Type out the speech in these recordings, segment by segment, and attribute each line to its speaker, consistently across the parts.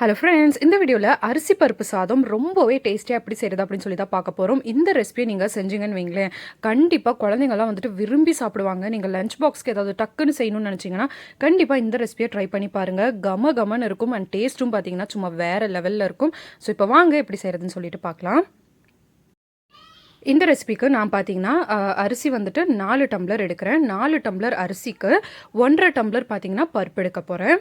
Speaker 1: Hello friends இந்த வீடியோவில் அரிசி பருப்பு சாதம் ரொம்பவே டேஸ்டியாக எப்படி செய்கிறது அப்படின்னு சொல்லி தான் பார்க்க போகிறோம் இந்த ரெசிபியை நீங்கள் செஞ்சீங்கன்னு வைங்களேன் கண்டிப்பாக குழந்தைங்கள்லாம் வந்துட்டு விரும்பி சாப்பிடுவாங்க. நீங்கள் லஞ்ச் பாக்ஸ்க்கு ஏதாவது டக்குன்னு செய்யணும்னு நினச்சிங்கன்னா கண்டிப்பாக இந்த ரெசிபியை ட்ரை பண்ணி பாருங்கள் கம கமன்னு இருக்கும் அண்ட் டேஸ்ட்டும் பார்த்தீங்கன்னா சும்மா வேறு லெவலில் இருக்கும். ஸோ இப்போ வாங்க எப்படி செய்கிறதுன்னு சொல்லிட்டு பார்க்கலாம். இந்த ரெசிபிக்கு நான் பார்த்தீங்கன்னா அரிசி வந்துட்டு நாலு டம்ளர் எடுக்கிறேன். நாலு டம்ளர் அரிசிக்கு ஒன்றரை டம்ளர் பார்த்தீங்கன்னா பருப்பு எடுக்க போகிறேன்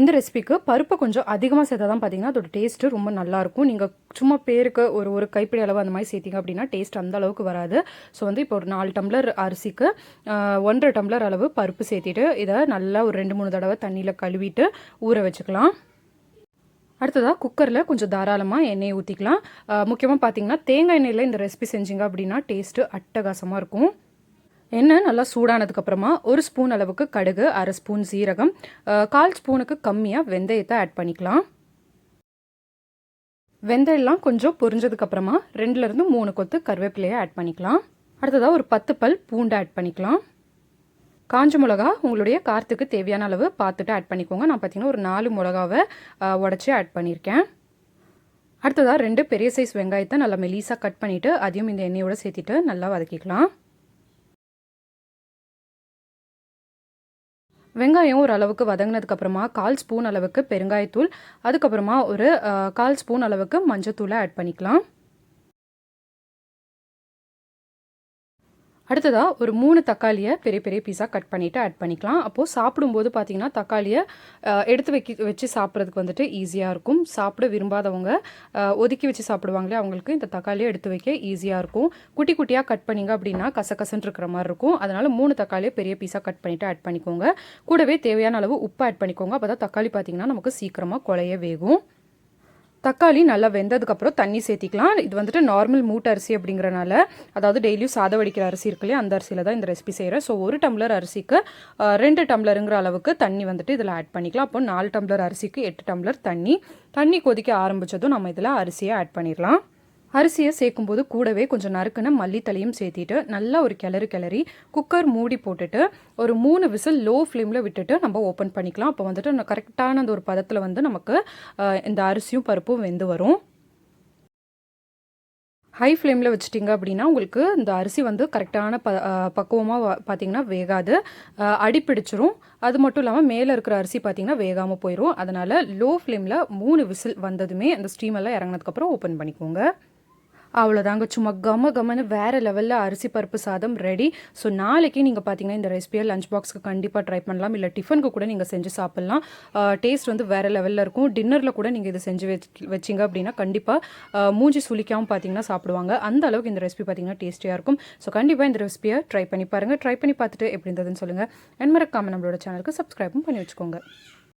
Speaker 1: இந்த ரெசிபிக்கு பருப்பு கொஞ்சம் அதிகமாக சேர்த்தா தான் பார்த்தீங்கன்னா அதோட டேஸ்ட்டு ரொம்ப நல்லாயிருக்கும். நீங்கள் சும்மா பேருக்கு ஒரு ஒரு கைப்பிடி அளவு அந்த மாதிரி சேர்த்திங்க அப்படின்னா டேஸ்ட் அந்த அளவுக்கு வராது. ஸோ வந்து இப்போ ஒரு நாலு டம்ளர் அரிசிக்கு ஒன்றரை டம்ளர் அளவு பருப்பு சேர்த்திட்டு இதை நல்லா ஒரு ரெண்டு மூணு தடவை தண்ணியில் கழுவிட்டு ஊற வச்சுக்கலாம். அடுத்ததாக குக்கரில் கொஞ்சம் தாராளமாக எண்ணெயை ஊற்றிக்கலாம் முக்கியமாக பார்த்தீங்கன்னா தேங்காய் எண்ணெயில் இந்த ரெசிபி செஞ்சீங்க அப்படின்னா டேஸ்ட்டு அட்டகாசமாக இருக்கும். எண்ணெய் நல்லா சூடானதுக்கப்புறமா ஒரு ஸ்பூன் அளவுக்கு கடுகு அரை ஸ்பூன் சீரகம் கால் ஸ்பூனுக்கு கம்மியாக வெந்தயத்தை ஆட் பண்ணிக்கலாம். வெந்தயம்லாம் கொஞ்சம் பொரிஞ்சதுக்கப்புறமா ரெண்டுலேருந்து மூணு கொத்து கருவேப்பிலையை ஆட் பண்ணிக்கலாம். அடுத்ததாக ஒரு பத்து பல் பூண்டை ஆட் பண்ணிக்கலாம். காஞ்ச மிளகா உங்களுடைய காரத்துக்கு தேவையான அளவு பார்த்துட்டு ஆட் பண்ணிக்கோங்க. நான் பார்த்தீங்கன்னா ஒரு நாலு மிளகாவை உடச்சி ஆட் பண்ணியிருக்கேன் அடுத்ததாக ரெண்டு பெரிய சைஸ் வெங்காயத்தை நல்லா மெலீஸாக கட் பண்ணிவிட்டு அதையும் இந்த எண்ணெயோடு சேர்த்திட்டு நல்லா வதக்கிக்கலாம். வெங்காயம் ஓரளவுக்கு வதங்கினதுக்கப்புறமா வதங்கினதுக்கு அப்புறமா கால் ஸ்பூன் அளவுக்கு பெருங்காயத்தூள் அதுக்கப்புறமா ஒரு கால் ஸ்பூன் அளவுக்கு மஞ்சத்தூளை ஆட் பண்ணிக்கலாம். அடுத்ததாக ஒரு மூணு தக்காளியை பெரிய பெரிய பீஸாக கட் பண்ணிவிட்டு ஆட் பண்ணிக்கலாம். அப்போது சாப்பிடும்போது பார்த்திங்கன்னா தக்காளியை எடுத்து வைக்க வச்சு சாப்பிட்றதுக்கு வந்துட்டு ஈஸியாக இருக்கும். சாப்பிட விரும்பாதவங்க ஒதுக்கி வச்சு சாப்பிடுவாங்களே அவங்களுக்கு இந்த தக்காளியை எடுத்து வைக்க ஈஸியாக இருக்கும். குட்டி குட்டியாக கட் பண்ணிங்க அப்படின்னா கசகசன்னு இருக்கிற மாதிரி இருக்கும். அதனால் மூணு தக்காளியை பெரிய பீஸாக கட் பண்ணிவிட்டு ஆட் பண்ணிக்கோங்க. கூடவே தேவையான அளவு உப்பு ஆட் பண்ணிக்கோங்க. அப்போ தான் தக்காளி பார்த்தீங்கன்னா நமக்கு சீக்கிரமாக குழைய வேகும். தக்காளி நல்லா வெந்ததுக்கப்புறம் தண்ணி சேர்த்திக்கலாம். இது வந்துட்டு நார்மல் மூட்டை அரிசி அப்படிங்கிறனால அதாவது டெய்லியும் சாதம் வடிக்கிற அரிசி இருக்கு இல்லையா அந்த அரிசியில் தான் இந்த ரெசிபி செய்கிறேன் ஸோ ஒரு டம்ளர் அரிசிக்கு ரெண்டு டம்ளருங்கிற அளவுக்கு தண்ணி வந்துட்டு இதில் ஆட் பண்ணிக்கலாம். அப்போ நாலு டம்ளர் அரிசிக்கு எட்டு டம்ளர் தண்ணி. தண்ணி கொதிக்க ஆரம்பித்ததும் நம்ம இதில் அரிசியை ஆட் பண்ணிடலாம் அரிசியை சேர்க்கும்போது கூடவே கொஞ்சம் நறுக்குன மல்லித்தலையும் சேர்த்திட்டு நல்லா ஒரு கிளறு கிளறி குக்கர் மூடி போட்டுட்டு ஒரு மூணு விசில் லோ ஃப்ளேமில் விட்டுட்டு நம்ம ஓப்பன் பண்ணிக்கலாம். அப்போ வந்துட்டு கரெக்டான அந்த ஒரு பதத்தில் வந்து நமக்கு இந்த அரிசியும் பருப்பும் வெந்து வரும். ஹை ஃப்ளேமில் வச்சிட்டிங்க அப்படின்னா உங்களுக்கு இந்த அரிசி வந்து கரெக்டான ப பக்குவமாக பார்த்தீங்கன்னா வேகாது. அடிப்பிடிச்சிரும் அடி பிடிச்சிரும். அது மட்டும் இல்லாமல் மேலே இருக்கிற அரிசி பார்த்தீங்கன்னா வேகாமல் போயிடும் அதனால் லோ ஃப்ளேமில் மூணு விசில் வந்ததுமே அந்த ஸ்டீமெல்லாம் இறங்கினதுக்கப்புறம் ஓப்பன் பண்ணிக்கோங்க. அவ்வளோதாங்க சும்மா கம கமன்னு வேறு லெவலில் அரிசி பருப்பு சாதம் ரெடி ஸோ நாளைக்கு நீங்கள் பார்த்தீங்கன்னா இந்த ரெசிபியை லஞ்ச் பாக்ஸ்க்கு கண்டிப்பாக ட்ரை பண்ணலாம். இல்லை டிஃபனுக்கு கூட நீங்கள் செஞ்சு சாப்பிட்லாம். டேஸ்ட் வந்து வேறு லெவலில் இருக்கும். டின்னரில் கூட நீங்கள் இதை செஞ்சு வச்சு வச்சிங்க அப்படின்னா கண்டிப்பாக மூஞ்சி சுளிக்காமல் பார்த்தீங்கன்னா சாப்பிடுவாங்க. அந்த அளவுக்கு இந்த ரெசிபி பார்த்தீங்கன்னா டேஸ்டியாக இருக்கும். ஸோ கண்டிப்பாக இந்த ரெசிபியை ட்ரை பண்ணி பாருங்கள் ட்ரை பண்ணி பார்த்துட்டு எப்படி இருந்ததுன்னு சொல்லுங்கள் அண்ட் மறக்காமல் நம்மளோட சேனலுக்கு சப்ஸ்கிரைபும் பண்ணி வச்சுக்கோங்க.